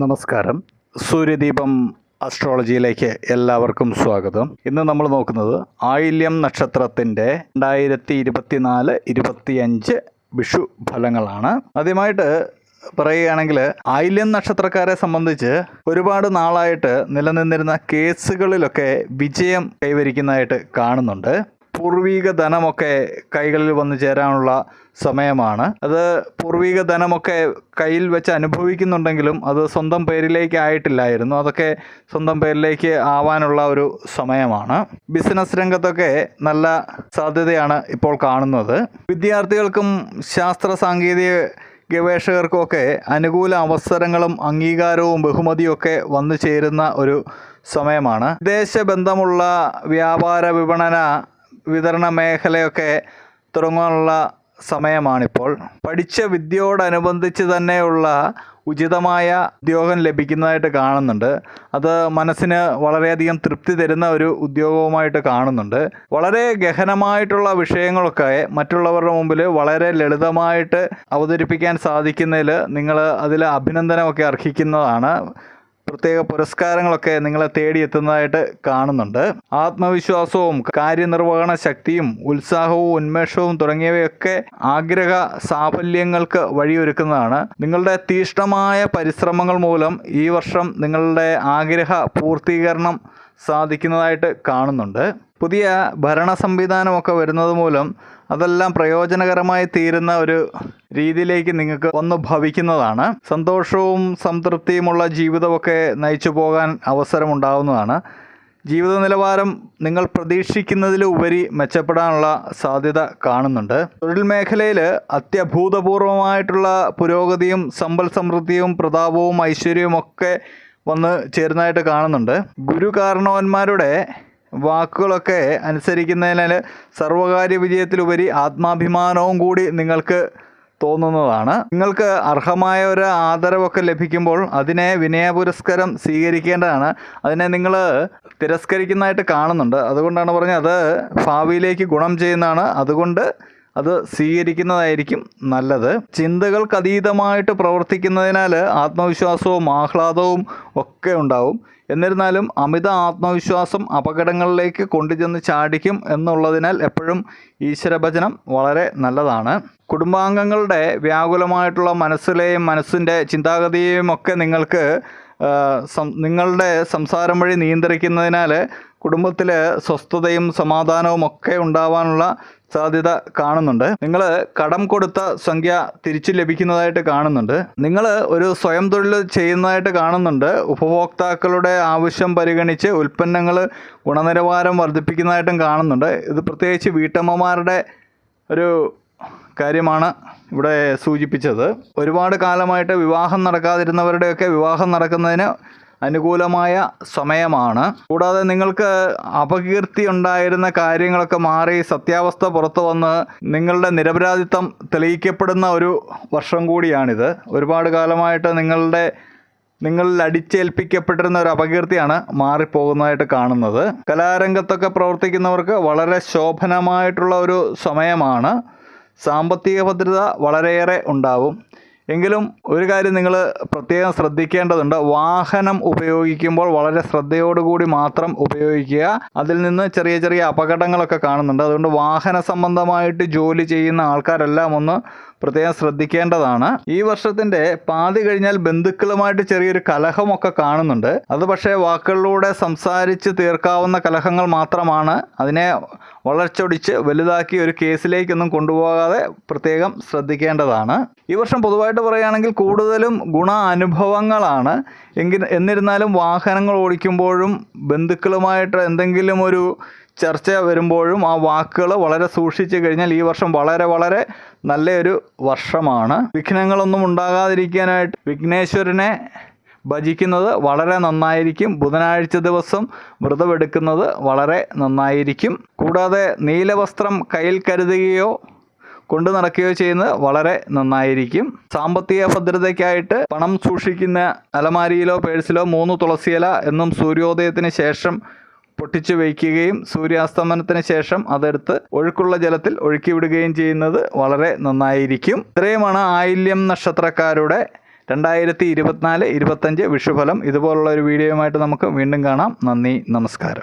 നമസ്കാരം. സൂര്യദീപം അസ്ട്രോളജിയിലേക്ക് എല്ലാവർക്കും സ്വാഗതം. ഇന്ന് നമ്മൾ നോക്കുന്നത് ആയില്യം നക്ഷത്രത്തിന്റെ രണ്ടായിരത്തി ഇരുപത്തിനാല് ഇരുപത്തിയഞ്ച് വിഷു ഫലങ്ങളാണ്. ആദ്യമായിട്ട് പറയുകയാണെങ്കിൽ ആയില്യം നക്ഷത്രക്കാരെ സംബന്ധിച്ച് ഒരുപാട് നാളായിട്ട് നിലനിന്നിരുന്ന കേസുകളിലൊക്കെ വിജയം കൈവരിക്കുന്നതായിട്ട് കാണുന്നുണ്ട്. പൂർവീക ധനമൊക്കെ കൈകളിൽ വന്നു ചേരാനുള്ള സമയമാണ്. അത് പൂർവീക ധനമൊക്കെ കയ്യിൽ വെച്ച് അനുഭവിക്കുന്നുണ്ടെങ്കിലും അത് സ്വന്തം പേരിലേക്ക് ആയിട്ടില്ലായിരുന്നു. അതൊക്കെ സ്വന്തം പേരിലേക്ക് ആവാനുള്ള ഒരു സമയമാണ്. ബിസിനസ് രംഗത്തൊക്കെ നല്ല സാധ്യതയാണ് ഇപ്പോൾ കാണുന്നത്. വിദ്യാർത്ഥികൾക്കും ശാസ്ത്ര സാങ്കേതിക ഗവേഷകർക്കുമൊക്കെ അനുകൂല അവസരങ്ങളും അംഗീകാരവും ബഹുമതിയും ഒക്കെ വന്നു ചേരുന്ന ഒരു സമയമാണ്. വിദേശ ബന്ധമുള്ള വ്യാപാര വിപണന വിതരണ മേഖലയൊക്കെ തുടങ്ങാനുള്ള സമയമാണിപ്പോൾ. പഠിച്ച വിദ്യയോടനുബന്ധിച്ച് തന്നെയുള്ള ഉചിതമായ ഉദ്യോഗം ലഭിക്കുന്നതായിട്ട് കാണുന്നുണ്ട്. അത് മനസ്സിന് വളരെയധികം തൃപ്തി തരുന്ന ഒരു ഉദ്യോഗവുമായിട്ട് കാണുന്നുണ്ട്. വളരെ ഗഹനമായിട്ടുള്ള വിഷയങ്ങളൊക്കെ മറ്റുള്ളവരുടെ മുമ്പിൽ വളരെ ലളിതമായിട്ട് അവതരിപ്പിക്കാൻ സാധിക്കുന്നതിൽ നിങ്ങൾ അതിൽ അഭിനന്ദനമൊക്കെ അർഹിക്കുന്നതാണ്. പ്രത്യേക പുരസ്കാരങ്ങളൊക്കെ നിങ്ങളെ തേടിയെത്തുന്നതായിട്ട് കാണുന്നുണ്ട്. ആത്മവിശ്വാസവും കാര്യനിർവഹണ ശക്തിയും ഉത്സാഹവും ഉന്മേഷവും തുടങ്ങിയവയൊക്കെ ആഗ്രഹ സാഫല്യങ്ങൾക്ക് വഴിയൊരുക്കുന്നതാണ്. നിങ്ങളുടെ തീഷ്ണമായ പരിശ്രമങ്ങൾ മൂലം ഈ വർഷം നിങ്ങളുടെ ആഗ്രഹ പൂർത്തീകരണം സാധിക്കുന്നതായിട്ട് കാണുന്നുണ്ട്. പുതിയ ഭരണ സംവിധാനമൊക്കെ വരുന്നത് മൂലം അതെല്ലാം പ്രയോജനകരമായി തീരുന്ന ഒരു രീതിയിലേക്ക് നിങ്ങൾക്ക് ഒന്ന് ഭവിക്കുന്നതാണ്. സന്തോഷവും സംതൃപ്തിയുമുള്ള ജീവിതമൊക്കെ നയിച്ചു പോകാൻ അവസരമുണ്ടാവുന്നതാണ്. ജീവിത നിലവാരം നിങ്ങൾ പ്രതീക്ഷിക്കുന്നതിലുപരി മെച്ചപ്പെടാനുള്ള സാധ്യത കാണുന്നുണ്ട്. തൊഴിൽ മേഖലയിൽ അത്യഭൂതപൂർവമായിട്ടുള്ള പുരോഗതിയും സമ്പൽ സമൃദ്ധിയും പ്രതാപവും ഐശ്വര്യവും ഒക്കെ വന്ന് ചേരുന്നതായിട്ട് കാണുന്നുണ്ട്. ഗുരു കാരണവന്മാരുടെ വാക്കുകളൊക്കെ അനുസരിക്കുന്നതിനാൽ സർവകാര്യ വിജയത്തിലുപരി ആത്മാഭിമാനവും കൂടി നിങ്ങൾക്ക് തോന്നുന്നതാണ്. നിങ്ങൾക്ക് അർഹമായ ഒരു ആദരവൊക്കെ ലഭിക്കുമ്പോൾ അതിനെ വിനയ പുരസ്കാരം സ്വീകരിക്കേണ്ടതാണ്. അതിനെ നിങ്ങൾ തിരസ്കരിക്കുന്നതായിട്ട് കാണുന്നുണ്ട്. അതുകൊണ്ടാണ് പറഞ്ഞത് അത് ഭാവിയിലേക്ക് ഗുണം ചെയ്യുന്നതാണ്. അതുകൊണ്ട് അത് സ്വീകരിക്കുന്നതായിരിക്കും നല്ലത്. ചിന്തകൾക്ക് അതീതമായിട്ട് പ്രവർത്തിക്കുന്നതിനാൽ ആത്മവിശ്വാസവും ആഹ്ലാദവും ഒക്കെ ഉണ്ടാവും. എന്നിരുന്നാലും അമിത ആത്മവിശ്വാസം അപകടങ്ങളിലേക്ക് കൊണ്ടുചെന്ന് ചാടിക്കും എന്നുള്ളതിനാൽ എപ്പോഴും ഈശ്വരഭജനം വളരെ നല്ലതാണ്. കുടുംബാംഗങ്ങളുടെ വ്യാകുലമായിട്ടുള്ള മനസ്സിലെയും മനസ്സിന്റെ ചിന്താഗതിയെയും ഒക്കെ നിങ്ങൾക്ക് നിങ്ങളുടെ സംസാരം വഴി നിയന്ത്രിക്കുന്നതിനാൽ കുടുംബത്തിൽ സ്വസ്ഥതയും സമാധാനവും ഒക്കെ ഉണ്ടാവാനുള്ള സാധ്യത കാണുന്നുണ്ട്. നിങ്ങൾ കടം കൊടുത്ത സംഖ്യ തിരിച്ചു ലഭിക്കുന്നതായിട്ട് കാണുന്നുണ്ട്. നിങ്ങൾ ഒരു സ്വയം തൊഴിൽ ചെയ്യുന്നതായിട്ട് കാണുന്നുണ്ട്. ഉപഭോക്താക്കളുടെ ആവശ്യം പരിഗണിച്ച് ഉൽപ്പന്നങ്ങൾ ഗുണനിലവാരം വർദ്ധിപ്പിക്കുന്നതായിട്ടും കാണുന്നുണ്ട്. ഇത് പ്രത്യേകിച്ച് വീട്ടമ്മമാരുടെ ഒരു കാര്യമാണ്. ഇവിടെ സൂചിപ്പിച്ചത്. ഒരുപാട് കാലമായിട്ട് വിവാഹം നടക്കാതിരുന്നവരുടെയൊക്കെ വിവാഹം നടക്കുന്നതിന് അനുകൂലമായ സമയമാണ്. കൂടാതെ നിങ്ങൾക്ക് അപകീർത്തി ഉണ്ടായിരുന്ന കാര്യങ്ങളൊക്കെ മാറി സത്യാവസ്ഥ പുറത്തു വന്ന് നിങ്ങളുടെ നിരപരാധിത്വം തെളിയിക്കപ്പെടുന്ന ഒരു വർഷം കൂടിയാണിത്. ഒരുപാട് കാലമായിട്ട് നിങ്ങളുടെ നിങ്ങളിൽ അടിച്ചേൽപ്പിക്കപ്പെട്ടിരുന്ന ഒരു അപകീർത്തിയാണ് മാറിപ്പോകുന്നതായിട്ട് കാണുന്നത്. കലാരംഗത്തൊക്കെ പ്രവർത്തിക്കുന്നവർക്ക് വളരെ ശോഭനമായിട്ടുള്ള ഒരു സമയമാണ്. സാമ്പത്തിക ഭദ്രത വളരെയേറെ ഉണ്ടാവും. എങ്കിലും ഒരു കാര്യം നിങ്ങൾ പ്രത്യേകം ശ്രദ്ധിക്കേണ്ടതുണ്ട്. വാഹനം ഉപയോഗിക്കുമ്പോൾ വളരെ ശ്രദ്ധയോടുകൂടി മാത്രം ഉപയോഗിക്കുക. അതിൽ നിന്ന് ചെറിയ ചെറിയ അപകടങ്ങളൊക്കെ കാണുന്നുണ്ട്. അതുകൊണ്ട് വാഹന സംബന്ധമായിട്ട് ജോലി ചെയ്യുന്ന ആൾക്കാരെല്ലാം ഒന്ന് പ്രത്യേകം ശ്രദ്ധിക്കേണ്ടതാണ്. ഈ വർഷത്തിന്റെ പാതി കഴിഞ്ഞാൽ ബന്ധുക്കളുമായിട്ട് ചെറിയൊരു കലഹമൊക്കെ കാണുന്നുണ്ട്. അത് പക്ഷേ വാക്കുകളിലൂടെ സംസാരിച്ച് തീർക്കാവുന്ന കലഹങ്ങൾ മാത്രമാണ്. അതിനെ വളർച്ചൊടിച്ച് വലുതാക്കി ഒരു കേസിലേക്കൊന്നും കൊണ്ടുപോകാതെ പ്രത്യേകം ശ്രദ്ധിക്കേണ്ടതാണ്. ഈ വർഷം പൊതുവായിട്ട് പറയുകയാണെങ്കിൽ കൂടുതലും ഗുണ അനുഭവങ്ങളാണ്. എങ്കിൽ എന്നിരുന്നാലും വാഹനങ്ങൾ ഓടിക്കുമ്പോഴും ബന്ധുക്കളുമായിട്ട് എന്തെങ്കിലും ഒരു ചർച്ച വരുമ്പോഴും ആ വാക്കുകൾ വളരെ സൂക്ഷിച്ചു കഴിഞ്ഞാൽ ഈ വർഷം വളരെ വളരെ നല്ലൊരു വർഷമാണ്. വിഘ്നങ്ങളൊന്നും ഉണ്ടാകാതിരിക്കാനായിട്ട് വിഘ്നേശ്വരനെ ഭജിക്കുന്നത് വളരെ നന്നായിരിക്കും. ബുധനാഴ്ച ദിവസം വ്രതമെടുക്കുന്നത് വളരെ നന്നായിരിക്കും. കൂടാതെ നീലവസ്ത്രം കയ്യിൽ കരുതുകയോ കൊണ്ടു നടക്കുകയോ ചെയ്യുന്നത് വളരെ നന്നായിരിക്കും. സാമ്പത്തിക ഭദ്രതയ്ക്കായിട്ട് പണം സൂക്ഷിക്കുന്ന അലമാരിയിലോ പേഴ്സിലോ മൂന്ന് തുളസിയില എന്നും സൂര്യോദയത്തിന് ശേഷം പൊട്ടിച്ചു വയ്ക്കുകയും സൂര്യാസ്തമനത്തിന് ശേഷം അതെടുത്ത് ഒഴുക്കുള്ള ജലത്തിൽ ഒഴുക്കി വിടുകയും ചെയ്യുന്നത് വളരെ നന്നായിരിക്കും. ഇത്രയുമാണ് ആയില്യം നക്ഷത്രക്കാരുടെ രണ്ടായിരത്തി ഇരുപത്തിനാല് ഇരുപത്തഞ്ച് വിഷുഫലം. ഇതുപോലുള്ള ഒരു വീഡിയോയുമായിട്ട് നമുക്ക് വീണ്ടും കാണാം. നന്ദി നമസ്കാരം.